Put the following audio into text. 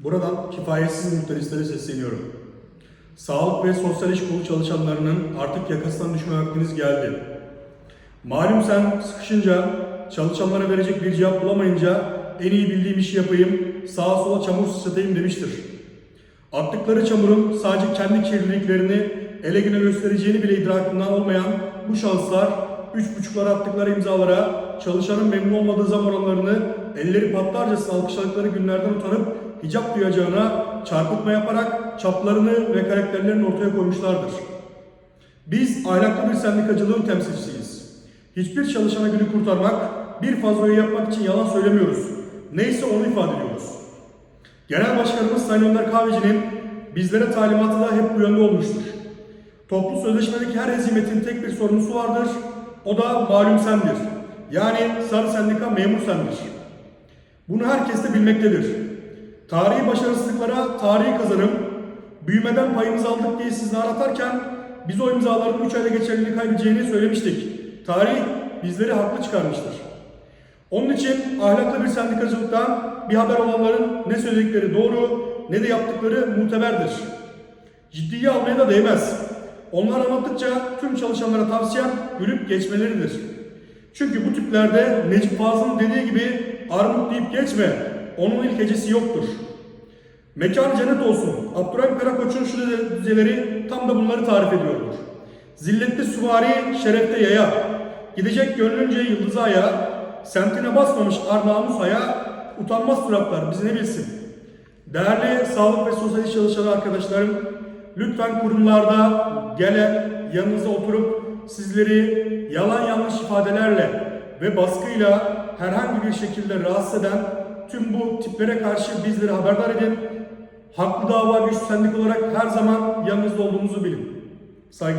Buradan kifayetsiz muhtaristlere sesleniyorum. Sağlık ve sosyal iş kolu çalışanlarının artık yakasından düşme vaktiniz geldi. Malum sen sıkışınca, çalışanlara verecek bir cevap bulamayınca en iyi bildiğim işi yapayım, sağa sola çamur sıçratayım demiştir. Attıkları çamurun sadece kendi kirliliklerini ele güne göstereceğini bile idrakından olmayan bu şanslar üç buçuklara attıkları imzalara çalışanın memnun olmadığı zam oranlarını elleri patlarcasına alkışladıkları günlerden utanıp hicap duyacağına çarpıtma yaparak çaplarını ve karakterlerini ortaya koymuşlardır. Biz ahlaklı bir sendikacılığın temsilcisiyiz. Hiçbir çalışana günü kurtarmak, bir fazlayı yapmak için yalan söylemiyoruz. Neyse onu ifade ediyoruz. Genel Başkanımız Sayın Önder Kahveci'nin bizlere talimatı da hep bu yönde olmuştur. Toplu sözleşmedeki her hezimetin tek bir sorumlusu vardır. O da malum sendir. Yani sarı sendika memur sendir. Bunu herkes de bilmektedir. Tarihi başarısızlıklara tarihi kazanım, büyümeden payımızı aldık diye sizi atarken biz o imzaların 3 ayda geçerliliğini kaybedeceğini söylemiştik. Tarih bizleri haklı çıkarmıştır. Onun için ahlaklı bir sendikacılıktan bir haber olanların ne söyledikleri doğru ne de yaptıkları muteberdir. Ciddiye almaya da değmez. Onlar anlattıkça tüm çalışanlara tavsiyem gülüp geçmeleridir. Çünkü bu tiplerde Necip Fazıl'ın dediği gibi armut deyip geçme, onun ilk hecesi yoktur. Mekanı cennet olsun. Abdurrahim Karakoç'un şu düzeleri tam da bunları tarif ediyordur. Zilletli süvari, şerefte yaya. Gidecek gönlünce yıldızı aya. Semtine basmamış ar namus aya. Utanmaz suratlar bizi ne bilsin. Değerli sağlık ve sosyal iş çalışanı arkadaşlarım, lütfen kurumlarda gele yanınıza oturup sizleri yalan yanlış ifadelerle ve baskıyla herhangi bir şekilde rahatsız eden tüm bu tiplere karşı bizleri haberdar edin. Haklı dava güç sendik olarak her zaman yanınızda olduğumuzu bilin. Saygılar.